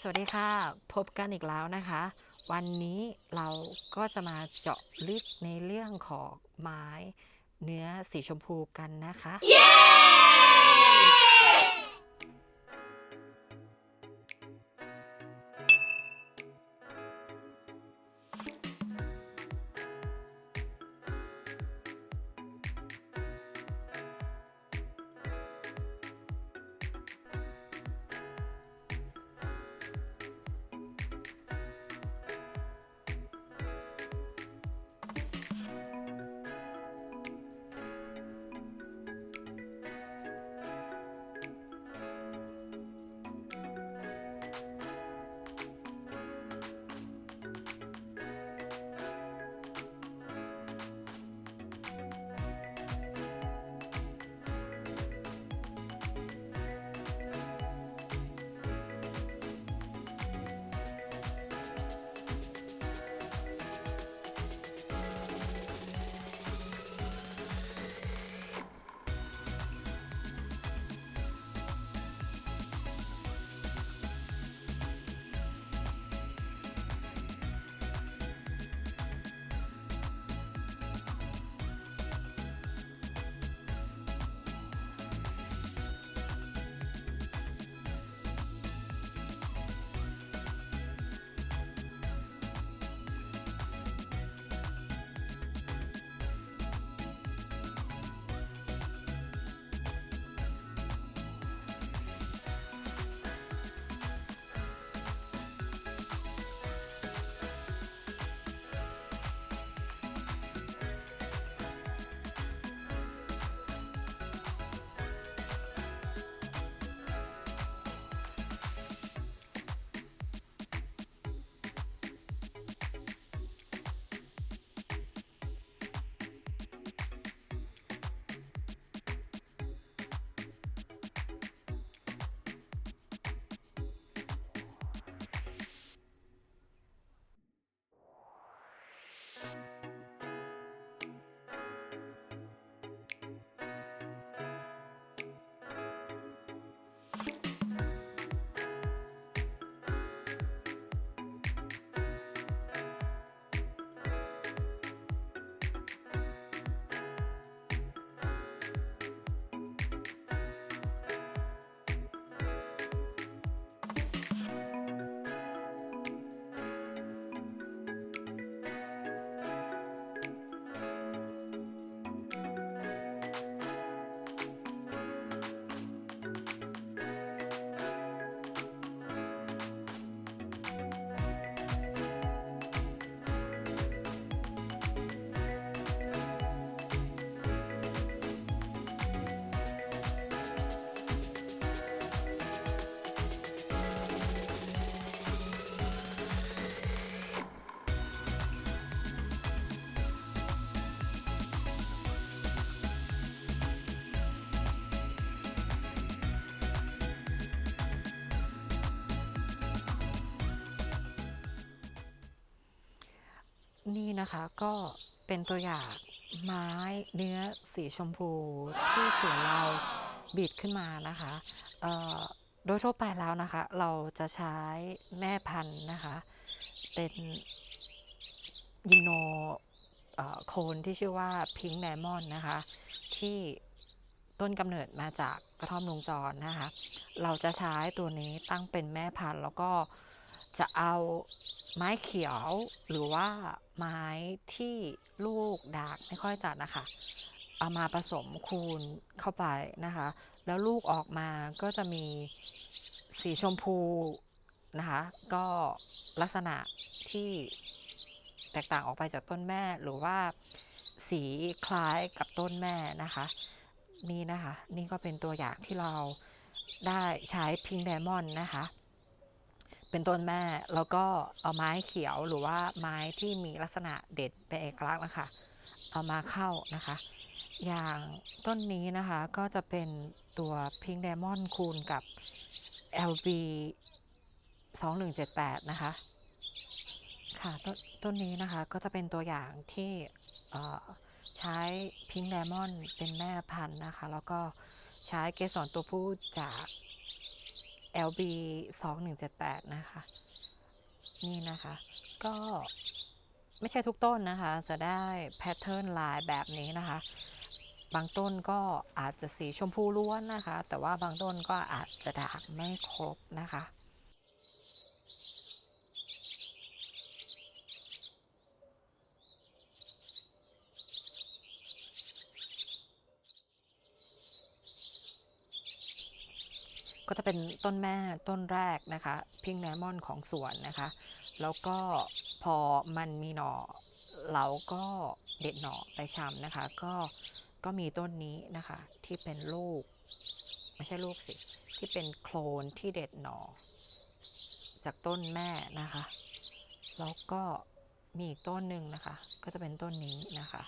สวัสดีค่ะ พบกันอีกแล้วนะคะ วันนี้เราก็จะมาเจาะลึกในเรื่องของไม้ เนื้อสีชมพูกันนะคะ นี่นะคะก็เป็นตัวอย่างไม้เนื้อสีชมพูที่สวนเราบิดขึ้นมานะคะโดยทั่วไปแล้วนะคะ เราจะใช้แม่พันธุ์นะคะ เป็นยินโนโคนที่ชื่อว่าพิงค์ไดมอนนะคะ ที่ต้นกำเนิดมาจากกระท่อมลุงจรนะคะ เราจะใช้ตัวนี้ตั้งเป็นแม่พันธุ์แล้วก็ จะเอาไม้เขียวหรือว่าไม้ที่ลูกดากไม่ค่อยจัดนะคะ เอามาผสมคูณเข้าไปนะคะ แล้วลูกออกมาก็จะมีสีชมพูนะคะ ก็ลักษณะที่แตกต่างออกไปจากต้นแม่หรือว่าสีคล้ายกับต้นแม่นะคะ นี่นะคะ นี่ก็เป็นตัวอย่างที่เราได้ใช้พิง k ์ d ดมอนนะคะ เป็นต้นแม่แล้วก็เอาไม้เขียวหรือว่าไม้ที่มีลักษณะเด็ดเป็นเอกลักษณ์นะคะเอามาเข้านะคะ อย่างต้นนี้นะคะก็จะเป็นตัวพิง k d ดมอนคูณกับ LB 2178 นะคะ ค่ะต้นต้นนี้นะคะก็จะเป็นตัวอย่างที่ใช้พิง k d ดมอนเป็นแม่พันธุ์นะคะ แล้วก็ใช้เกสรตัวผู้จาก LB 2178 นะคะ นี่นะคะ ก็ไม่ใช่ทุกต้นนะคะ จะได้แพทเทิร์นลายแบบนี้นะคะ บางต้นก็อาจจะสีชมพูล้วนนะคะ แต่ว่าบางต้นก็อาจจะด่างไม่ครบนะคะ ก็จะเป็นต้นแม่ต้นแรกนะคะพิงแนมอนของสวนนะคะ แล้วก็พอมันมีหน่อเราก็เด็ดหน่อไปชำนะคะ ก็ก็มีต้นนี้นะคะที่เป็นลูก ไม่ใช่ลูกสิ ที่เป็นโคลนที่เด็ดหน่อ จากต้นแม่นะคะ แล้วก็มีอีกต้นหนึ่งนะคะ ก็จะเป็นต้นนี้นะคะ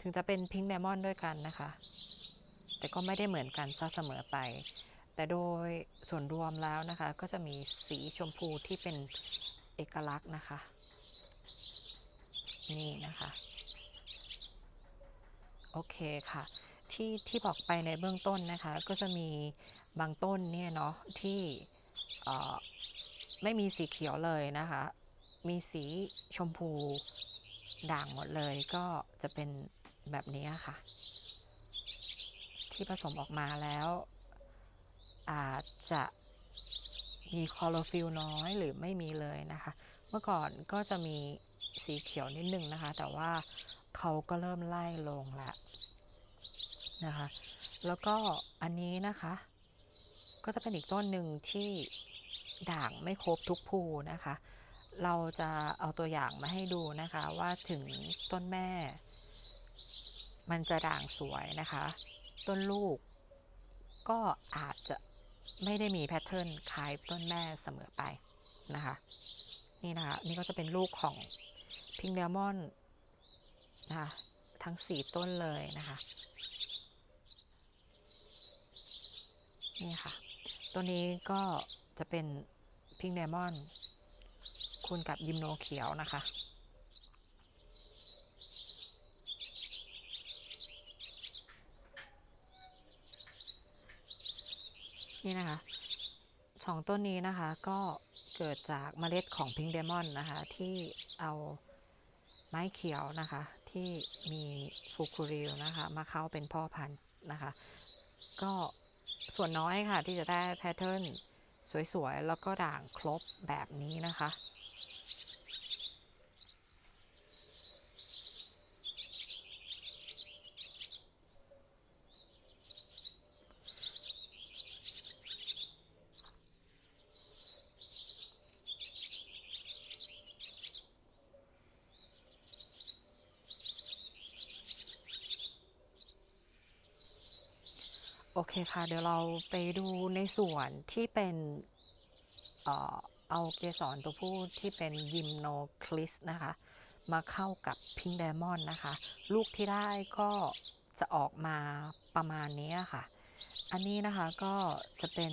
ถึงจะเป็นพิงไดมอนด์ด้วยกันนะคะ แต่ก็ไม่ได้เหมือนกันซะเสมอไป แต่โดยส่วนรวมแล้วนะคะ ก็จะมีสีชมพูที่เป็นเอกลักษณ์นะคะ นี่นะคะ โอเคค่ะ ที่ที่บอกไปในเบื้องต้นนะคะ ก็จะมีบางต้นเนี่ยเนาะที่ไม่มีสีเขียวเลยนะคะ มีสีชมพูด่างหมดเลยก็จะเป็นแบบนี้ค่ะ ที่ผสมออกมาแล้ว อาจจะมีคลอโรฟิลน้อยหรือไม่มีเลยนะคะ เมื่อก่อนก็จะมีสีเขียวนิดนึงนะคะ แต่ว่าเขาก็เริ่มไล่ลงแล้วนะคะ แล้วก็อันนี้นะคะ ก็จะเป็นอีกต้นหนึ่งที่ด่างไม่ครบทุกภูนะคะ เราจะเอาตัวอย่างมาให้ดูนะคะว่าถึงต้นแม่ มันจะด่างสวยนะคะ ต้นลูกก็อาจจะ ไม่ได้มีแพทเทิร์นคล้ายต้นแม่เสมอไปนะคะ นี่นะคะนี่ก็จะเป็นลูกของพิงเดมอนนะคะทั้งสี่ต้นเลยนะคะ นี่ค่ะ ตัวนี้ก็จะเป็นพิงเดมอนคูณกับยิมโนเขียวนะคะ นี่นะคะสองต้นนี้นะคะก็เกิดจากเมล็ดของพิงเดมอนนะคะ ที่เอาไม้เขียวนะคะ ที่มีฟูคูริลนะคะ มาเข้าเป็นพ่อพันธุ์นะคะ ก็ส่วนน้อยค่ะที่จะได้แพทเทิร์นสวยๆ แล้วก็ด่างครบแบบนี้นะคะ อเคค่ะ เดี๋ยวเราไปดูในส่วนที่เป็นเอาเกสรตัวผู้ที่เป็นยิมโนคลิสนะคะ มาเข้ากับพิง k ดมอนนะคะ ลูกที่ได้ก็จะออกมาประมาณนี้ค่ะ อันนี้นะคะก็จะเป็น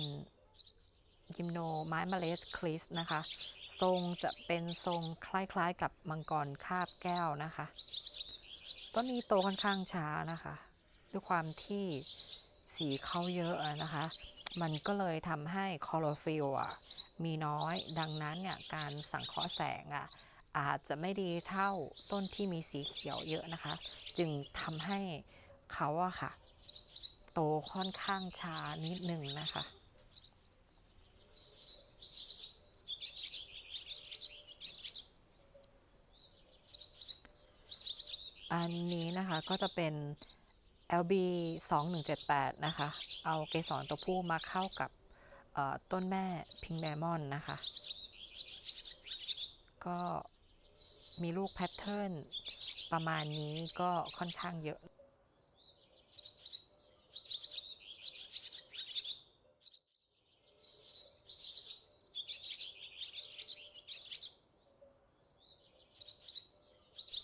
ยิมโนไม้เมล็ดคลิสนะคะ ทรงจะเป็นทรงคล้ายๆกับมังกรคาบแก้วนะคะ ต้นนี้โตค่อนข้างช้านะคะ ด้วยความที่ สีเข้าเยอะอะนะคะ มันก็เลยทำให้คลอโรฟิลอะมีน้อย ดังนั้นเนี่ยการสังเคราะห์แสงอะอาจจะไม่ดีเท่าต้นที่มีสีเขียวเยอะนะคะ จึงทำให้เขาอะค่ะ โตค่อนข้างช้านิดหนึ่งนะคะอันนี้นะคะก็จะเป็น LB 2178นะคะ เอาเกสรตัวผู้มาเข้ากับต้นแม่พิงไดมอนนะคะ ก็มีลูกแพทเทิร์นประมาณนี้ก็ค่อนข้างเยอะ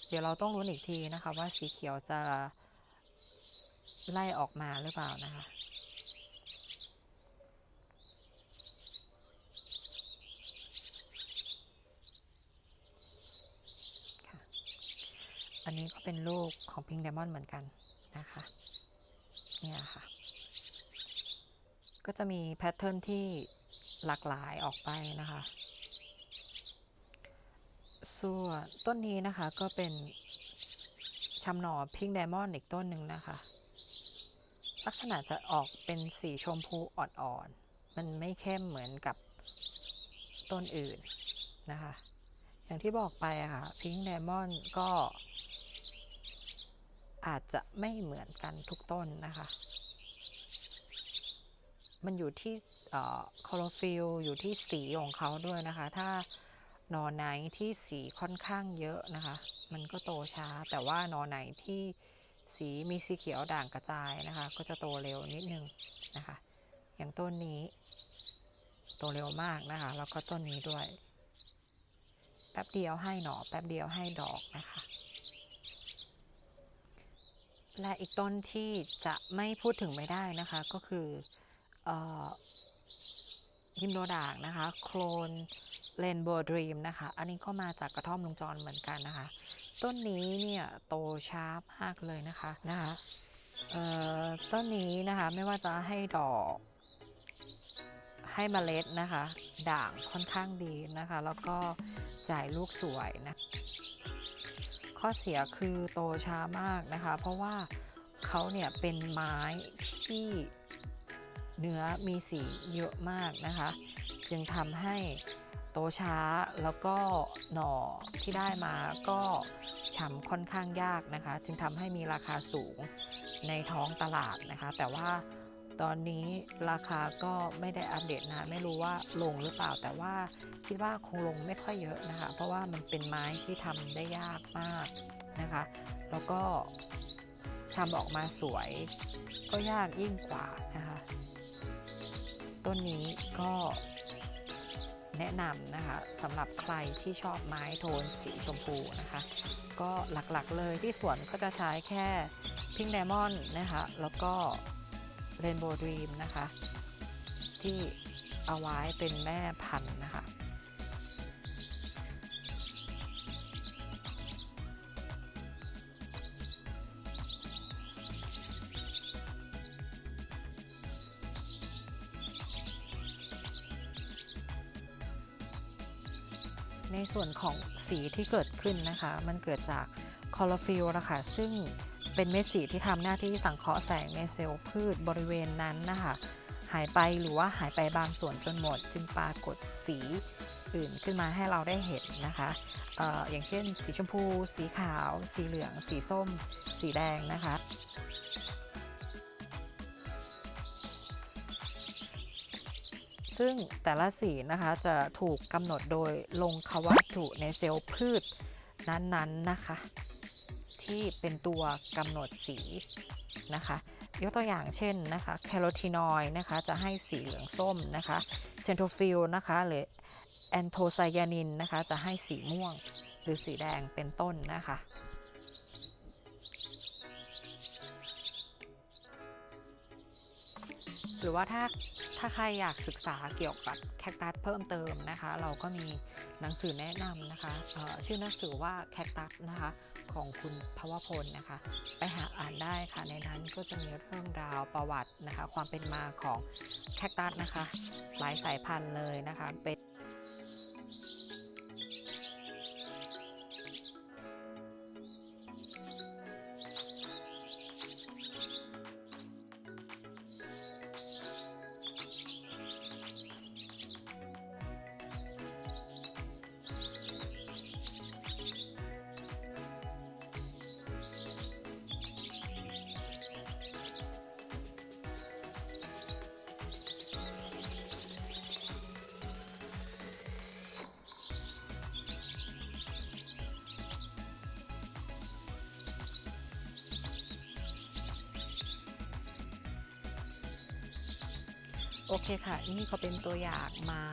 เดี๋ยวเราต้องรุ้นอีกทีนะคะว่าสีเขียวจะ ไล่ออกมาหรือเปล่านะคะ อันนี้ก็เป็นลูกของพิง k ดมอนเหมือนกันนะคะ เนี่ยค่ะ ก็จะมีแพทเทิร์นที่หลากหลายออกไปนะคะ ส่วนต้นนี้นะคะก็เป็นชำหน่อพิงค์ไดมอนด์อีกต้นหนึ่งนะคะ ลักษณะจะออกเป็นสีชมพูอ่อนๆ มันไม่เข้มเหมือนกับต้นอื่นนะคะ อย่างที่บอกไปอะค่ะพิงค์ไดมอนด์ก็ อาจจะไม่เหมือนกันทุกต้นนะคะ มันอยู่ที่คลอโรฟิลอยู่ที่สีของเขาด้วยนะคะ ถ้านอไหนที่สีค่อนข้างเยอะนะคะ มันก็โตช้าแต่ว่านอไหนที่ สีมีสีเขียวด่างกระจายนะคะ ก็จะโตเร็วนิดนึงนะคะ อย่างต้นนี้ โตเร็วมากนะคะ แล้วก็ต้นนี้ด้วย แป๊บเดียวให้หน่อแป๊บเดียวให้ดอกนะคะ และอีกต้นที่จะไม่พูดถึงไม่ได้นะคะก็คืออยิมโดด่างนะคะ โคลนเรนโบดรีมนะคะ อันนี้ก็มาจากกระท่อมลุงจรเหมือนกันนะคะ ต้นนี้เนี่ยโตช้ามากเลยนะคะนะคะต้นนี้นะคะไม่ว่าจะให้ดอกให้เมล็ดนะคะ ด่างค่อนข้างดีนะคะ แล้วก็จ่ายลูกสวยนะ ข้อเสียคือโตช้ามากนะคะ เพราะว่าเขาเนี่ยเป็นไม้ที่เนื้อมีสีเยอะมากนะคะ จึงทำให้โตช้าแล้วก็หน่อที่ได้มาก็ ฉ่ำค่อนข้างยากนะคะ จึงทำให้มีราคาสูงในท้องตลาดนะคะ แต่ว่าตอนนี้ราคาก็ไม่ได้อัปเดตนะ ไม่รู้ว่าลงหรือเปล่า แต่ว่าคิดว่าคงลงไม่ค่อยเยอะนะคะ เพราะว่ามันเป็นไม้ที่ทำได้ยากมากนะคะ แล้วก็ทำออกมาสวยก็ยากยิ่งกว่านะคะ ต้นนี้ก็ แนะนำนะคะสำหรับใครที่ชอบไม้โทนสีชมพูนะคะ ก็หลักๆเลยที่สวนก็จะใช้แค่พิง k ์ d ดมอนนะคะ แล้วก็เรนโบว์ดรีมนะคะ ที่เอาไว้เป็นแม่พันธุ์นะคะ ส่วนของสีที่เกิดขึ้นนะคะ มันเกิดจากคลอโรฟิลนะคะซึ่งเป็นเม็ดสีที่ทำหน้าที่สังเคราะห์แสงในเซลล์พืชบริเวณนั้นนะคะหายไปหรือว่าหายไปบางส่วนจนหมด จึงปรากฏสีอื่นขึ้นมาให้เราได้เห็นนะคะอออย่างเช่น สีชมพู สีขาว สีเหลือง สีส้ม สีแดงนะคะ ซึ่งแต่ละสีนะคะจะถูกกำหนดโดยลงควัตถุในเซลล์พืชนั้นๆนะคะ ที่เป็นตัวกำหนดสีนะคะยกตัวอย่างเช่นนะคะแคโรทีนอยด์นะคะจะให้สีเหลืองส้มนะคะเซนโทฟิลนะคะหรือแอนโทไซยานินนะคะจะให้สีม่วงหรือสีแดงเป็นต้นนะคะ หรือว่าถ้าถ้าใครอยากศึกษาเกี่ยวกับแคคตัสเพิ่มเติมนะคะ เราก็มีหนังสือแนะนำนะคะชื่อหนังสือว่าแคคตัสนะคะของคุณพวพลนะคะ ไปหาอ่านได้ค่ะในนั้นก็จะมีเรื่องราวประวัตินะคะ ความเป็นมาของแคคตัสนะคะ หลายสายพันธุ์เลยนะคะเป็น โอเคค่ะ นี่ก็เป็นตัวอย่างไม้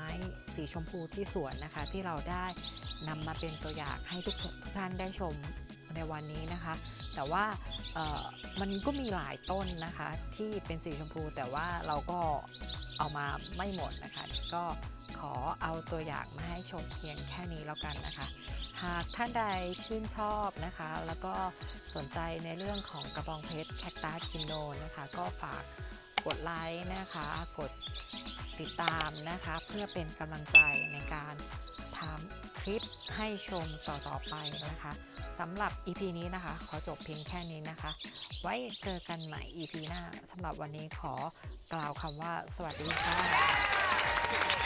สีชมพูที่สวนนะคะ ที่เราได้นำมาเป็นตัวอย่างให้ทุกทุกท่านได้ชมในวันนี้นะคะ แต่ว่ามันก็มีหลายต้นนะคะที่เป็นสีชมพูแต่ว่าเราก็เอามาไม่หมดนะคะ ก็ขอเอาตัวอย่างมาให้ชมเพียงแค่นี้แล้วกันนะคะ หากท่านใดชื่นชอบนะคะ แล้วก็สนใจในเรื่องของกระบองเพชรแคคตัสกินโดนะคะ ก็ฝาก กดไลค์นะคะ กดติดตามนะคะ เพื่อเป็นกำลังใจในการทำคลิปให้ชมต่อๆไปนะคะสำหรับ EP นี้นะคะ ขอจบเพียงแค่นี้นะคะ ไว้เจอกันใหม่ EP หน้าสำหรับวันนี้ขอกล่าวคำว่าสวัสดีค่ะ